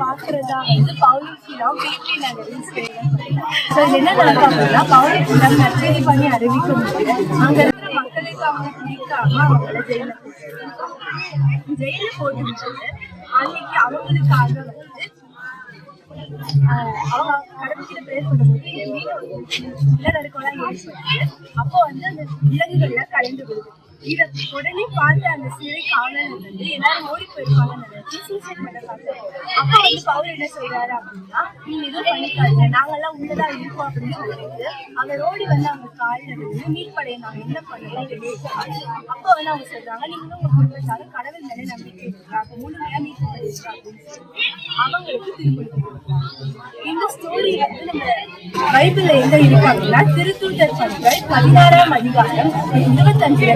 பாக்குறதா வந்து பவுலிஸ்லாம் பிபி நகரின் ஸோ என்ன நடப்பாங்கன்னா பவுலிஸ்லாம் நற்செய்தி பண்ணி அறிவிக்கும் போது அங்க இருக்கிற மக்களுக்கு அவங்க பிடிக்காம அவங்கள ஜெயில ஜெயில அன்னைக்கு அவங்களுக்காக வந்து அவங்க பண்ணும்போது நிலநடுக்கம்லாம் ஏற்பட்டு அப்போ வந்து அந்த விலங்குகள்லாம் கலைந்து விடுது உடனே பார்த்து அந்த சிறை காவலர் வந்து எல்லாரும் ஓடி போயிருப்பாங்க நினைச்சு சூசைட் பண்ண பார்த்தாரு அப்ப வந்து பவுல் என்ன சொல்றாரு அப்படின்னா நீங்க எதுவும் பண்ணிக்காதீங்க. நாங்கெல்லாம் உள்ளதா இருக்கோம் அப்படின்னு சொல்லிட்டு அந்த ஓடி வந்து அவங்க காலில் வந்து மீட்படைய நாங்க என்ன பண்ணலாம் அப்ப வந்து அவங்க சொல்றாங்க நீங்களும் உங்க குடும்பத்தாலும் கடவுள் மேல நம்பிக்கை இருக்காங்க முழுமையா மீட்பு அவங்களுக்கு திருப்பி இந்த ஸ்டோரி வந்து நம்ம பைபிள்ல எங்க இருக்காங்கன்னா திருத்தூதர் பதினாறாம் அதிகாரம் இருபத்தஞ்சு